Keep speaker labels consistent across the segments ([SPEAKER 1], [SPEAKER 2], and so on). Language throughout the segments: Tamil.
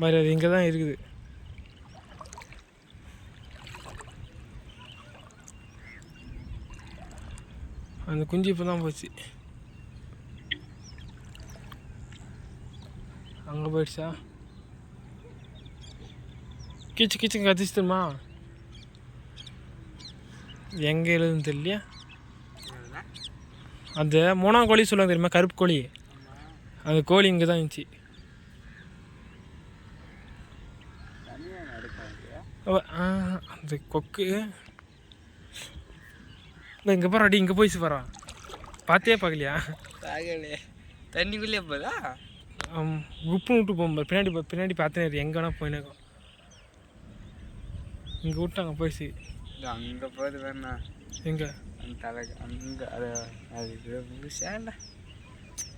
[SPEAKER 1] மாதிரி அது இங்கே தான் இருக்குது. அந்த குஞ்சு இப்போ தான் போச்சு. அங்கே போயிடுச்சா? கீச்சு கீச்சு கத்திச்சு தெரியுமா? எங்கே எழுதுன்னு தெரியலையா? அந்த மூணாம் கோழி சொல்லுவாங்க தெரியுமா? கருப்பு கோழி. அந்த கோழி இங்கே தான் இருந்துச்சு. அந்த கொக்கு. இங்கே பாரு அடி இங்கே போயிச்சு பாரா பார்த்தே பார்க்கலையா
[SPEAKER 2] தாகலே தண்ணிக்குள்ளே போதா
[SPEAKER 1] குப்புன்னு விட்டு போகும்போது பின்னாடி பின்னாடி பார்த்தேன் எங்க வேணா போயினேக்கும் இங்கே விட்டாங்க போயிடுச்சு
[SPEAKER 2] அங்கே போகுது வேணா.
[SPEAKER 1] எங்கே?
[SPEAKER 2] அந்த தலை அங்கே அது அது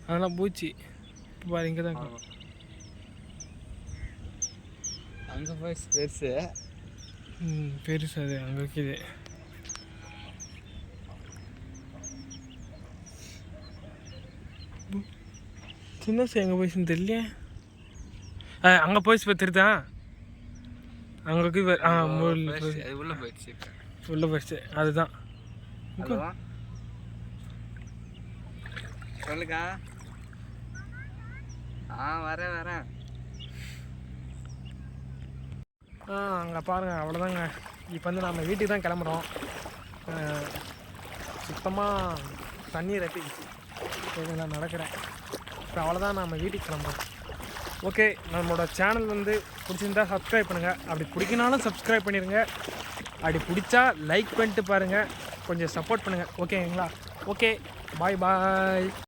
[SPEAKER 1] அதெல்லாம் போச்சு. இப்போ பாரு இங்கே தான்.
[SPEAKER 2] அங்கே போய் பெருசு.
[SPEAKER 1] ம் பெருசு அது அங்கே இருக்குது. சின்ன எங்கே போயிடுச்சுன்னு தெரியலையே? ஆ அங்கே போயிடுச்சு தெரியுதா அங்கே. ஆ
[SPEAKER 2] உள்ளே போயிடுச்சு
[SPEAKER 1] உள்ள போயிடுச்சு அதுதான்.
[SPEAKER 2] சொல்லுக்கா. ஆ வரேன் வரேன்
[SPEAKER 1] ஆ அங்கே பாருங்கள் அவ்வளோதாங்க இப்போ வந்து நம்ம வீட்டுக்கு தான் கிளம்புறோம். சுத்தமாக தண்ணீர் ரட்டிச்சு நான் நடக்கிறேன். இப்போ அவ்வளோதான் நம்ம வீட்டுக்கு கிளம்புறோம். ஓகே நம்மளோட சேனல் வந்து பிடிச்சிருந்தா சப்ஸ்கிரைப் பண்ணுங்கள் அப்படி பிடிக்கினாலும் சப்ஸ்கிரைப் பண்ணிடுங்க அப்படி பிடிச்சா லைக் பண்ணிட்டு பாருங்கள் கொஞ்சம் சப்போர்ட் பண்ணுங்கள் ஓகேங்களா? ஓகே பாய் பாய்